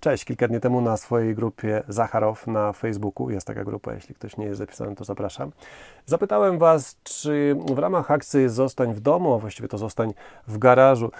Cześć, kilka dni temu na swojej grupie Zacharow na Facebooku, jest taka grupa, jeśli ktoś nie jest zapisany, to zapraszam. Zapytałem Was, czy w ramach akcji Zostań w domu, a właściwie to Zostań w garażu,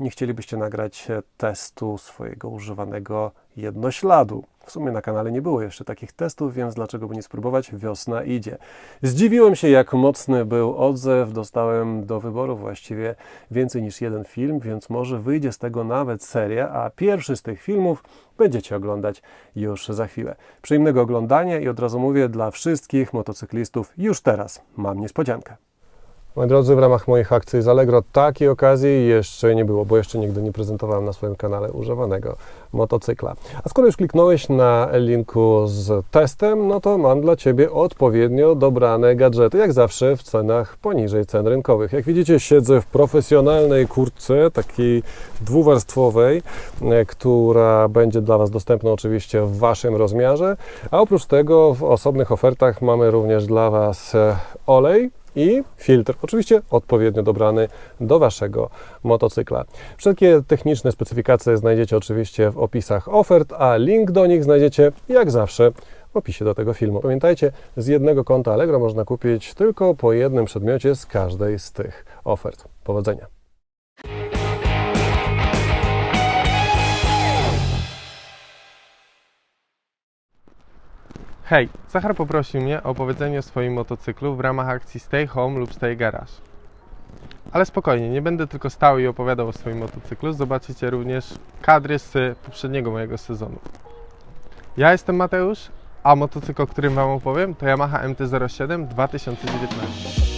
nie chcielibyście nagrać testu swojego używanego jednośladu. W sumie na kanale nie było jeszcze takich testów, więc dlaczego by nie spróbować? Wiosna idzie. Zdziwiłem się, jak mocny był odzew. Dostałem do wyboru właściwie więcej niż jeden film, więc może wyjdzie z tego nawet seria, a pierwszy z tych filmów będziecie oglądać już za chwilę. Przyjemnego oglądania i od razu mówię dla wszystkich motocyklistów, już teraz mam niespodziankę. Moi drodzy, w ramach moich akcji z Allegro takiej okazji jeszcze nie było, bo jeszcze nigdy nie prezentowałem na swoim kanale używanego motocykla. A skoro już kliknąłeś na linku z testem, no to mam dla Ciebie odpowiednio dobrane gadżety, jak zawsze w cenach poniżej cen rynkowych. Jak widzicie, siedzę w profesjonalnej kurtce, takiej dwuwarstwowej, e, która będzie dla Was dostępna oczywiście w Waszym rozmiarze, a oprócz tego w osobnych ofertach mamy również dla Was e, olej, i filtr, oczywiście odpowiednio dobrany do Waszego motocykla. Wszelkie techniczne specyfikacje znajdziecie oczywiście w opisach ofert, a link do nich znajdziecie jak zawsze w opisie do tego filmu. Pamiętajcie, z jednego konta Allegro można kupić tylko po jednym przedmiocie z każdej z tych ofert. Powodzenia! Hej, Zachar poprosił mnie o opowiedzenie o swoim motocyklu w ramach akcji Stay Home lub Stay Garage. Ale spokojnie, nie będę tylko stał i opowiadał o swoim motocyklu, zobaczycie również kadry z poprzedniego mojego sezonu. Ja jestem Mateusz, a motocykl, o którym Wam opowiem, to Yamaha MT-07 2019.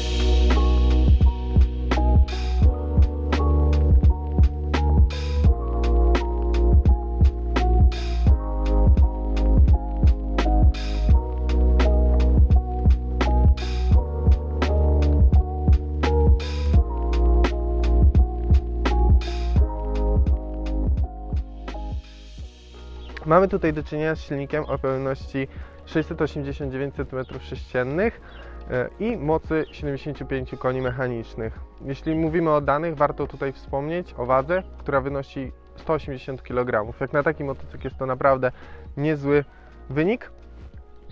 Mamy tutaj do czynienia z silnikiem o pojemności 689 cm3 e, i mocy 75 koni mechanicznych. Jeśli mówimy o danych, warto tutaj wspomnieć o wadze, która wynosi 180 kg. Jak na taki motocykl jest to naprawdę niezły wynik.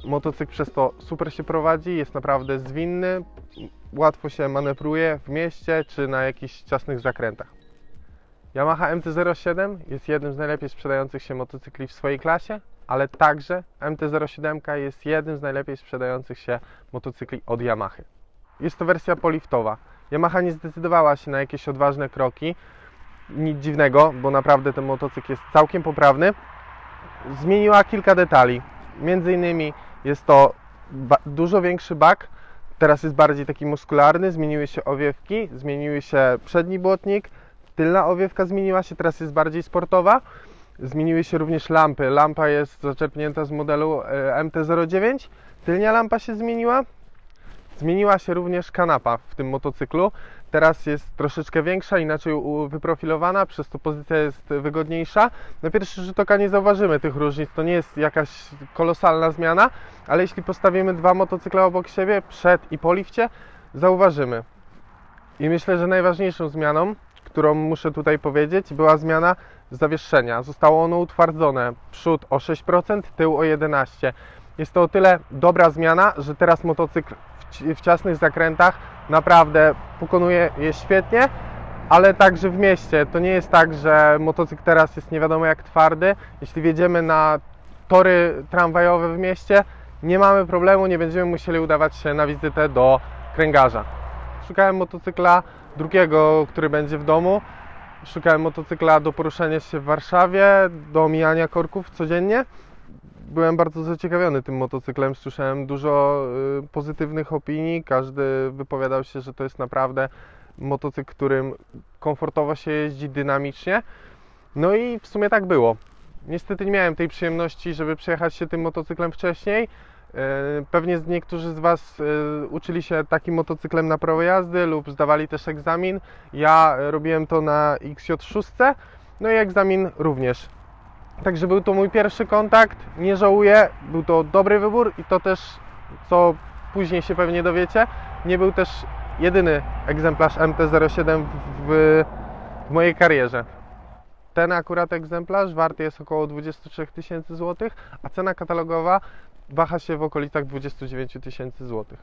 Motocykl przez to super się prowadzi, jest naprawdę zwinny, łatwo się manewruje w mieście czy na jakichś ciasnych zakrętach. Yamaha MT-07 jest jednym z najlepiej sprzedających się motocykli w swojej klasie, ale także MT-07 jest jednym z najlepiej sprzedających się motocykli od Yamahy. Jest to wersja poliftowa. Yamaha nie zdecydowała się na jakieś odważne kroki, nic dziwnego, bo naprawdę ten motocykl jest całkiem poprawny. Zmieniła kilka detali. Między innymi jest to dużo większy bak, teraz jest bardziej taki muskularny, zmieniły się owiewki, zmieniły się przedni błotnik, Tylna owiewka zmieniła się, teraz jest bardziej sportowa. Zmieniły się również lampy. Lampa jest zaczerpnięta z modelu e, MT-09. Tylnia lampa się zmieniła. Zmieniła się również kanapa w tym motocyklu. Teraz jest troszeczkę większa, inaczej wyprofilowana, przez to pozycja jest wygodniejsza. Na pierwszy rzut oka nie zauważymy tych różnic, to nie jest jakaś kolosalna zmiana, ale jeśli postawimy dwa motocykle obok siebie, przed i po lifcie, zauważymy. I myślę, że najważniejszą zmianą którą muszę tutaj powiedzieć, była zmiana zawieszenia. Zostało ono utwardzone. Przód o 6%, tył o 11%. Jest to o tyle dobra zmiana, że teraz motocykl w, w ciasnych zakrętach naprawdę pokonuje je świetnie, ale także w mieście. To nie jest tak, że motocykl teraz jest nie wiadomo jak twardy. Jeśli wjedziemy na tory tramwajowe w mieście, nie mamy problemu, nie będziemy musieli udawać się na wizytę do kręgarza. Szukałem motocykla drugiego, który będzie w domu. Szukałem motocykla do poruszania się w Warszawie, do omijania korków codziennie. Byłem bardzo zaciekawiony tym motocyklem, słyszałem dużo y, pozytywnych opinii. Każdy wypowiadał się, że to jest naprawdę motocykl, którym komfortowo się jeździ dynamicznie. No i w sumie tak było. Niestety nie miałem tej przyjemności, żeby przejechać się tym motocyklem wcześniej. E, pewnie niektórzy z Was e, uczyli się takim motocyklem na prawo jazdy lub zdawali też egzamin. Ja robiłem to na XJ6, no i egzamin również. Także był to mój pierwszy kontakt, nie żałuję, był to dobry wybór i to też, co później się pewnie dowiecie, nie był też jedyny egzemplarz MT-07 w, w mojej karierze. ten akurat egzemplarz warty jest około 23 tysięcy złotych, a cena katalogowa waha się w okolicach 29 tysięcy złotych.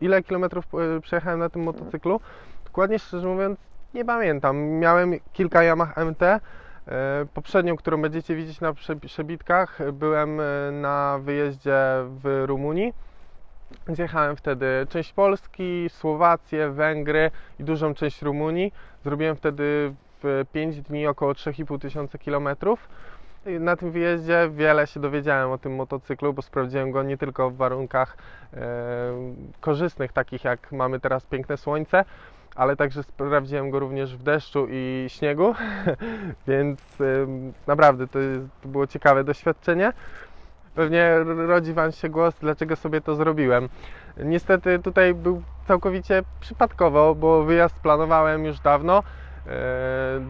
Ile kilometrów e, przejechałem na tym motocyklu? Dokładnie szczerze mówiąc, nie pamiętam. Miałem kilka Yamaha MT. e, Poprzednią, którą będziecie widzieć na prze- przebitkach, byłem e, na wyjeździe w Rumunii. Zjechałem wtedy część Polski, Słowację, Węgry i dużą część Rumunii. Zrobiłem wtedy w 5 dni około 3,5 tysiąca kilometrów. Na tym wyjeździe wiele się dowiedziałem o tym motocyklu, bo sprawdziłem go nie tylko w warunkach e, korzystnych, takich jak mamy teraz piękne słońce, ale także sprawdziłem go również w deszczu i śniegu, więc naprawdę to, jest, to było ciekawe doświadczenie. Pewnie rodzi Wam się głos, dlaczego sobie to zrobiłem. Niestety tutaj był całkowicie przypadkowo, bo wyjazd planowałem już dawno. E,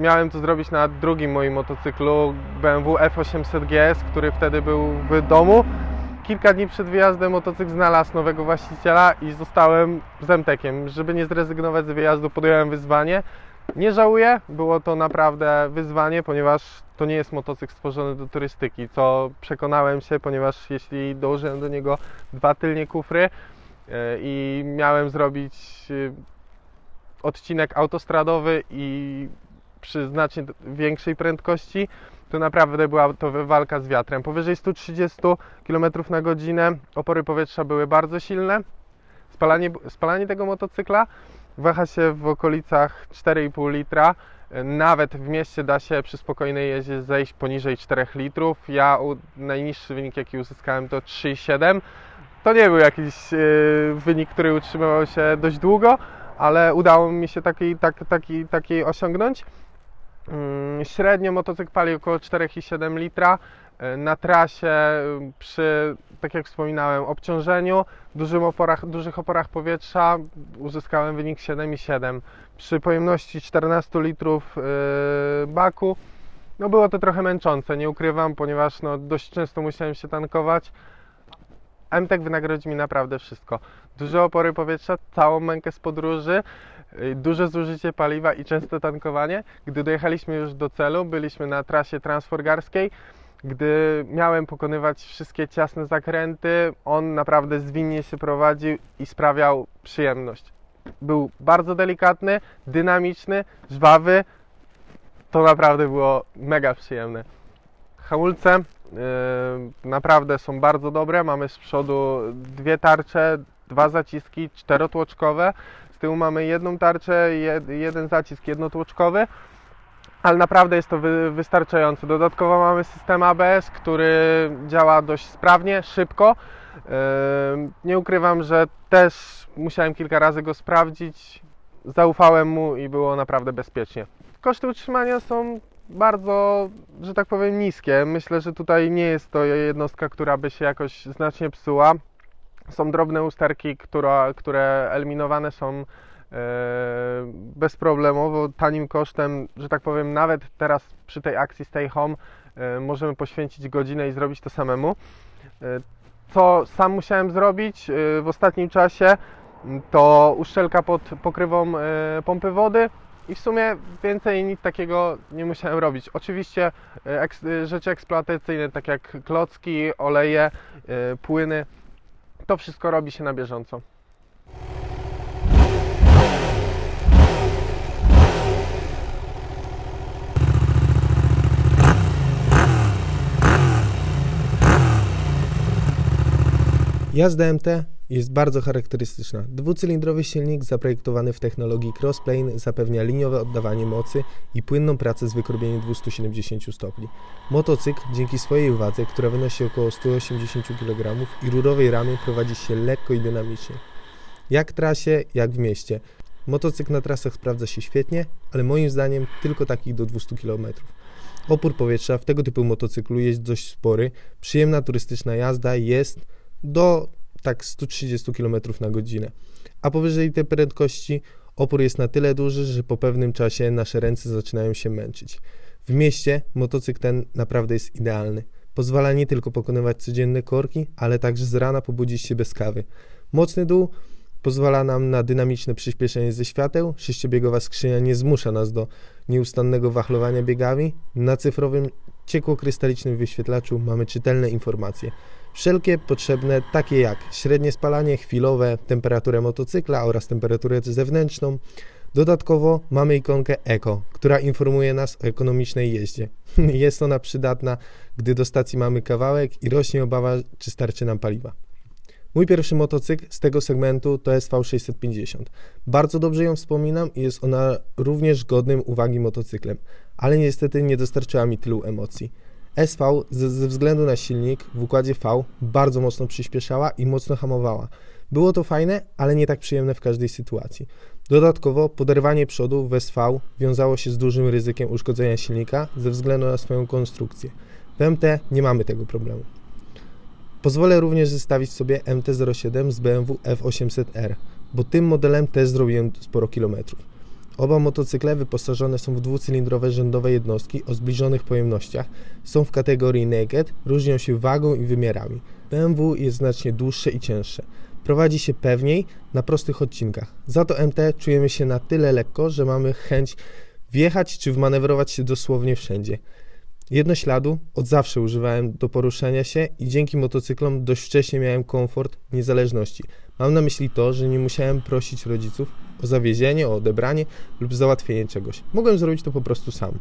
Miałem to zrobić na drugim moim motocyklu BMW F800 GS, który wtedy był w domu. Kilka dni przed wyjazdem motocykl znalazł nowego właściciela i zostałem z MTkiem. Żeby nie zrezygnować z wyjazdu, podjąłem wyzwanie. Nie żałuję, było to naprawdę wyzwanie, ponieważ to nie jest motocykl stworzony do turystyki, co przekonałem się, ponieważ jeśli dołożyłem do niego dwa tylnie kufry e, i miałem zrobić e, odcinek autostradowy i przy znacznie większej prędkości, to naprawdę była to walka z wiatrem. Powyżej 130 km na godzinę opory powietrza były bardzo silne. Spalanie, spalanie tego motocykla waha się w okolicach 4,5 litra. Nawet w mieście da się przy spokojnej jeździe zejść poniżej 4 litrów. Ja najniższy wynik jaki uzyskałem to 3,7. To nie był jakiś yy, wynik, który utrzymywał się dość długo, ale udało mi się taki, tak, taki, taki osiągnąć. Mm, Średnio motocykl pali około 4,7 litra. E, Na trasie przy, tak jak wspominałem, obciążeniu, dużym oporach, dużych oporach powietrza uzyskałem wynik 7,7. Przy pojemności 14 litrów yy, baku no było to trochę męczące, nie ukrywam, ponieważ no, dość często musiałem się tankować. MTek wynagrodzi mi naprawdę wszystko. Duże opory powietrza, całą mękę z podróży, duże zużycie paliwa i częste tankowanie. Gdy dojechaliśmy już do celu, byliśmy na trasie transforgarskiej. Gdy miałem pokonywać wszystkie ciasne zakręty, on naprawdę zwinnie się prowadził i sprawiał przyjemność. Był bardzo delikatny, dynamiczny, żwawy. To naprawdę było mega przyjemne. Hamulce yy, naprawdę są bardzo dobre. Mamy z przodu dwie tarcze, dwa zaciski czterotłoczkowe. Tyłu mamy jedną tarczę, jed, jeden zacisk jednotłoczkowy. Ale naprawdę jest to wy, wystarczające. Dodatkowo mamy system ABS, który działa dość sprawnie, szybko. Yy, nie ukrywam, że też musiałem kilka razy go sprawdzić. Zaufałem mu i było naprawdę bezpiecznie. Koszty utrzymania są bardzo, że tak powiem, niskie. Myślę, że tutaj nie jest to jednostka, która by się jakoś znacznie psuła. Są drobne usterki, która, które eliminowane są e, bezproblemowo, tanim kosztem, że tak powiem, nawet teraz przy tej akcji Stay Home e, możemy poświęcić godzinę i zrobić to samemu. E, co sam musiałem zrobić w ostatnim czasie, to uszczelka pod pokrywą pompy wody i w sumie więcej nic takiego nie musiałem robić. Oczywiście rzeczy eksploatacyjne, tak jak klocki, oleje, płyny, to wszystko robi się na bieżąco. Jazda MT jest bardzo charakterystyczna. Dwucylindrowy silnik zaprojektowany w technologii Crossplane zapewnia liniowe oddawanie mocy i płynną pracę z wykrobieniem 270 stopni. Motocykl dzięki swojej wadze, która wynosi około 180 kg i rurowej ramie prowadzi się lekko i dynamicznie. Jak w trasie, jak w mieście. Motocykl na trasach sprawdza się świetnie, ale moim zdaniem tylko takich do 200 km. Opór powietrza w tego typu motocyklu jest dość spory. Przyjemna turystyczna jazda jest do tak 130 km na godzinę. A powyżej tej prędkości opór jest na tyle duży, że po pewnym czasie nasze ręce zaczynają się męczyć. W mieście motocykl ten naprawdę jest idealny. Pozwala nie tylko pokonywać codzienne korki, ale także z rana pobudzić się bez kawy. Mocny dół pozwala nam na dynamiczne przyspieszenie ze świateł, sześciobiegowa skrzynia nie zmusza nas do nieustannego wachlowania biegami, na cyfrowym ciekłokrystalicznym wyświetlaczu mamy czytelne informacje. Wszelkie potrzebne, takie jak średnie spalanie chwilowe, temperaturę motocykla oraz temperaturę zewnętrzną. Dodatkowo mamy ikonkę Eco, która informuje nas o ekonomicznej jeździe. Jest ona przydatna, gdy do stacji mamy kawałek i rośnie obawa, czy starczy nam paliwa. Mój pierwszy motocykl z tego segmentu to SV650. Bardzo dobrze ją wspominam i jest ona również godnym uwagi motocyklem, ale niestety nie dostarczyła mi tylu emocji. SV ze, względu na silnik w układzie V bardzo mocno przyspieszała i mocno hamowała. Było to fajne, ale nie tak przyjemne w każdej sytuacji. Dodatkowo poderwanie przodu w SV wiązało się z dużym ryzykiem uszkodzenia silnika ze względu na swoją konstrukcję. W MT nie mamy tego problemu. Pozwolę również zestawić sobie MT-07 z BMW F800R, bo tym modelem też zrobiłem sporo kilometrów. Oba motocykle wyposażone są w dwucylindrowe rzędowe jednostki o zbliżonych pojemnościach, są w kategorii naked, różnią się wagą i wymiarami. BMW jest znacznie dłuższe i cięższe. Prowadzi się pewniej na prostych odcinkach. Za to MT czujemy się na tyle lekko, że mamy chęć wjechać czy wmanewrować się dosłownie wszędzie. Jednośladu od zawsze używałem do poruszania się i dzięki motocyklom dość wcześnie miałem komfort niezależności. Mam na myśli to, że nie musiałem prosić rodziców o zawiezienie, o odebranie lub załatwienie czegoś. Mogłem zrobić to po prostu sam.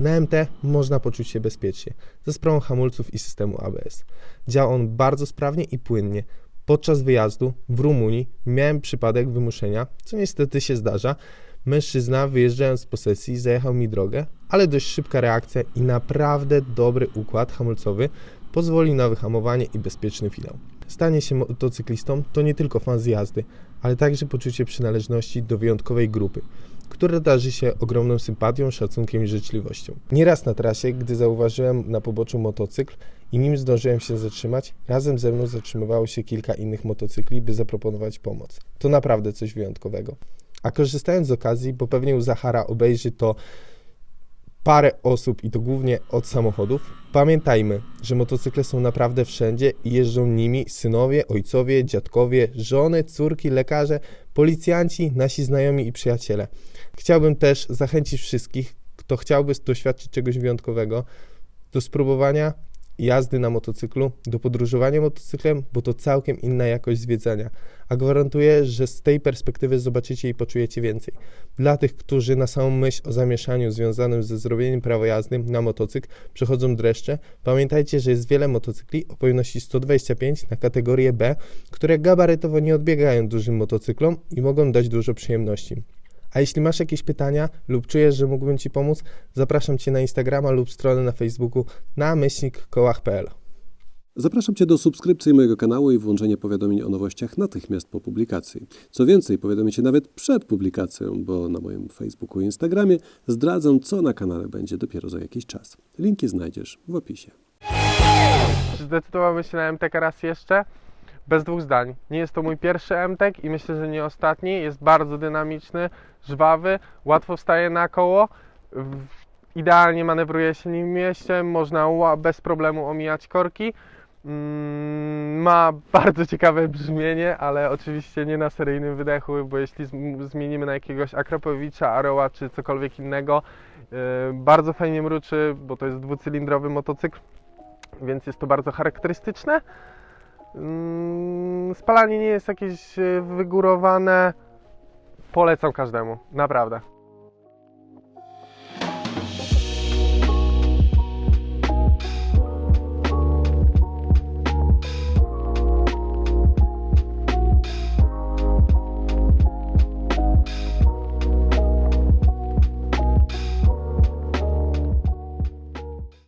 Na MT można poczuć się bezpiecznie, ze sprawą hamulców i systemu ABS. Działa on bardzo sprawnie i płynnie. Podczas wyjazdu w Rumunii miałem przypadek wymuszenia, co niestety się zdarza. Mężczyzna wyjeżdżając z posesji zajechał mi drogę, ale dość szybka reakcja i naprawdę dobry układ hamulcowy pozwoli na wyhamowanie i bezpieczny finał. Stanie się motocyklistą to nie tylko fan z jazdy, ale także poczucie przynależności do wyjątkowej grupy, które darzy się ogromną sympatią, szacunkiem i życzliwością. Nieraz na trasie, gdy zauważyłem na poboczu motocykl i nim zdążyłem się zatrzymać, razem ze mną zatrzymywało się kilka innych motocykli, by zaproponować pomoc. To naprawdę coś wyjątkowego. A korzystając z okazji, bo pewnie u Zachara obejrzy to parę osób i to głównie od samochodów, pamiętajmy, że motocykle są naprawdę wszędzie i jeżdżą nimi synowie, ojcowie, dziadkowie, żony, córki, lekarze, policjanci, nasi znajomi i przyjaciele. Chciałbym też zachęcić wszystkich, kto chciałby doświadczyć czegoś wyjątkowego, do spróbowania jazdy na motocyklu, do podróżowania motocyklem, bo to całkiem inna jakość zwiedzania. A gwarantuję, że z tej perspektywy zobaczycie i poczujecie więcej. Dla tych, którzy na samą myśl o zamieszaniu związanym ze zrobieniem prawa jazdy na motocykl przechodzą dreszcze, pamiętajcie, że jest wiele motocykli o pojemności 125 na kategorię B, które gabarytowo nie odbiegają dużym motocyklom i mogą dać dużo przyjemności. A jeśli masz jakieś pytania lub czujesz, że mógłbym Ci pomóc, zapraszam Cię na Instagrama lub stronę na Facebooku na myślnikkołach.pl. Zapraszam Cię do subskrypcji mojego kanału i włączenia powiadomień o nowościach natychmiast po publikacji. Co więcej, powiadomię Cię nawet przed publikacją, bo na moim Facebooku i Instagramie zdradzę, co na kanale będzie dopiero za jakiś czas. Linki znajdziesz w opisie. Czy zdecydowałbym się na MTK raz jeszcze? Bez dwóch zdań. Nie jest to mój pierwszy MTek i myślę, że nie ostatni. Jest bardzo dynamiczny, żwawy, łatwo wstaje na koło. Idealnie manewruje się nim mieście, można bez problemu omijać korki. Mm, Ma bardzo ciekawe brzmienie, ale oczywiście nie na seryjnym wydechu, bo jeśli zm- zmienimy na jakiegoś Akropowicza, Aroła czy cokolwiek innego, yy, bardzo fajnie mruczy, bo to jest dwucylindrowy motocykl, więc jest to bardzo charakterystyczne. Mm, Spalanie nie jest jakieś e, wygórowane. Polecam każdemu, naprawdę.